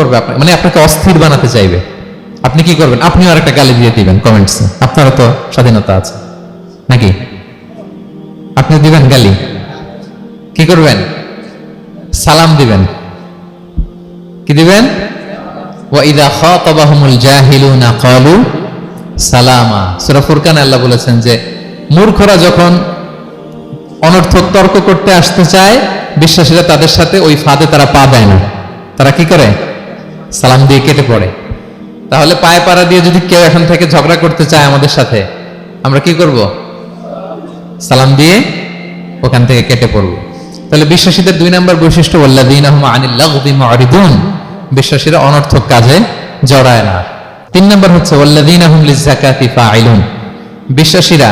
করবে আপনাকে? মানে আপনাকে অস্থির বানাতে চাইবে। আপনি কি করবেন? আপনিও আর একটা গালি দিয়ে দিবেন কমেন্টসে আপনারও তো স্বাধীনতা আছে। নাকি? আপনি দিবেন গালি। কি করবেন? সালাম দিবেন। কি দিবেন? ওয়াইদা খাতাবাহুমুল জাহিলুনা ক্বালু সালামা। সূরা ফুরকানে আল্লাহ বলেছেন যে, মূর্খরা যখন অনর্থক তর্ক করতে আসতে চায়, বিশ্বাসীরা তাদের সাথে ওই ফাঁদে তারা পা দেয় না। তারা কি করে? সালাম দিয়ে কেটে পড়ে। তাহলে পায়ে পাড়া দিয়ে যদি কেউ এখন থেকে ঝগড়া করতে চায় আমাদের সাথে, আমরা কি করব? সালাম দিয়ে ওখান থেকে কেটে পড়ব। তাহলে বিশ্বাসীদের দুই নম্বর বৈশিষ্ট্য লাগবি মুআরিদুন বিশ্বাসীরা অনর্থক কাজে জড়ায় না। তিন নম্বর হচ্ছে বিশ্বাসীরা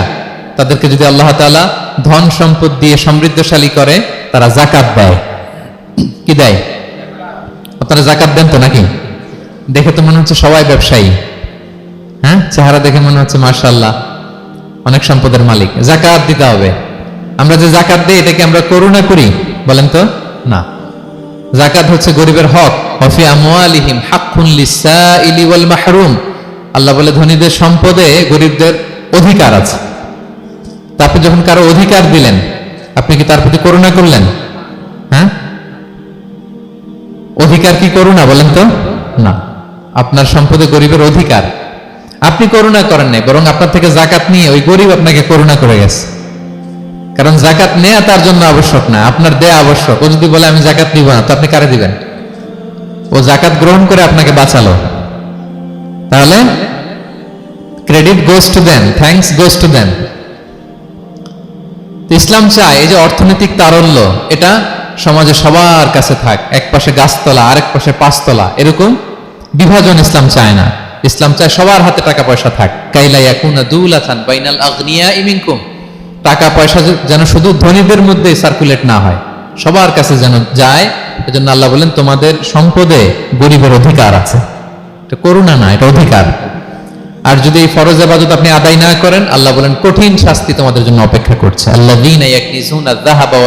তাদেরকে যদি আল্লাহ তাআলা ধন সম্পদ দিয়ে সমৃদ্ধশালী করে, তারা জাকাত দেয় কি দেয়? আপনারা জাকাত দেন তো নাকি? দেখে তো মনে হচ্ছে সবাই ব্যবসায়ী। হ্যাঁ? চেহারা দেখে মনে হচ্ছে মার্শাল্লাহ অনেক সম্পদের মালিক। জাকাত দিতে হবে। আমরা যে জাকাত দিই এটাকে আমরা করুণা করি? বলেন তো? না। জাকাত হচ্ছে গরিবের হক। অফি আমওয়ালিহিম হাক্কুন ওয়াল মাহরুম। আল্লাহ বলে, ধনীদের সম্পদে গরিবদের অধিকার আছে। তারপর যখন কারও অধিকার দিলেন, আপনি কি তার প্রতি করুণা করলেন? হ্যাঁ? অধিকার কি করুণা বলেন তো? না। আপনার সম্পদে গরিবের অধিকার। আপনি করুণা করেন নাই, বরং আপনার থেকে জাকাত নিয়ে ওই গরিব আপনাকে করুণা করে গেছে। কারণ জাকাত নেয়া তার জন্য আবশ্যক না, আপনার দেয়া আবশ্যক। ও যদি বলে, আমি জাকাত নিব না, তো আপনি কারে দিবেন? ও জাকাত গ্রহণ করে আপনাকে বাঁচালো। তাহলে credit goes to them, thanks goes to them. Islam চায় এই যে অর্থনৈতিক তারল্য, এটা সমাজে সবার কাছে থাক, এক পাশে গাছতলা, আরেক পাশে পাঁচতলা, এরকম বিভাজন ইসলাম চায় না। ইসলাম চায় সবার হাতে টাকা পয়সা থাক। কাইলা ইয়াকুনা বাইনাল আগনিয়া ইমিনকুম। টাকা পয়সা যেন শুধু ধনীদের মধ্যে সার্কুলেট না হয়, সবার কাছে যেন যায়, এজন্য আল্লাহ বলেন, তোমাদের সম্পদে গরিবের অধিকার আছে। এটা করুণা না, এটা অধিকার। আর যদি এই ফরজ আবাদত আপনি আদায় না করেন, আল্লাহ বলেন, কঠিন শাস্তি তোমাদের জন্য অপেক্ষা করছে। ইয়াকনিজুনা আয-যাহাবা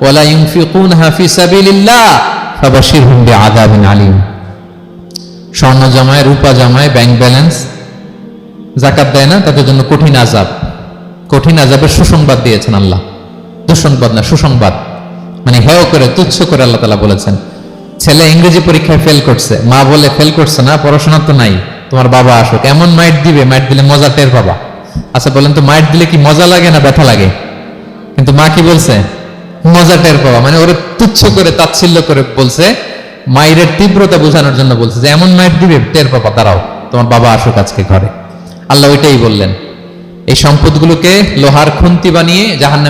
ওয়াল ইউনফিকুনহা ফি সাবিলিল্লাহ ফাবাশশিরহুম বিআযাবিন আলীম। স্বর্ণ জমায়, রূপা জমায়, ব্যাংক ব্যালেন্স। জাকাত দেয় না, তাদের জন্য কঠিন আযাব। কঠিন আযাবের সুসংবাদ দিয়েছেন আল্লাহ। দুঃসংবাদ না, সুসংবাদ। মানে হেয় করে, তুচ্ছ করে আল্লাহ তাআলা বলেছেন। ছেলে ইংরেজি পরীক্ষায় ফেল করছে। মা বলে ফেল করছে না, পড়াশোনা তো নাই। তোমার বাবা আসুক। এমন মাইট দিবে, মাইট দিলে মজা টের পাবা। আচ্ছা বলেন তো, মাইট দিলে কি মজা লাগে না ব্যথা লাগে? কিন্তু মা কি বলছে? মজা টের পাওয়া। মানে ওরা তুচ্ছ করে, তাচ্ছিল্য করে বলছে, মায়ের তীব্রতা বোঝানোর জন্য বলছে যে, এমন মায়ের দিবে, টের পাবা তারাও তোমার বাবা আসুক আজকে ঘরে। আল্লাহ ওইটাই বললেন। এই সম্পদগুলোকে লোহার খুন্তি বানিয়ে জাহান্নামে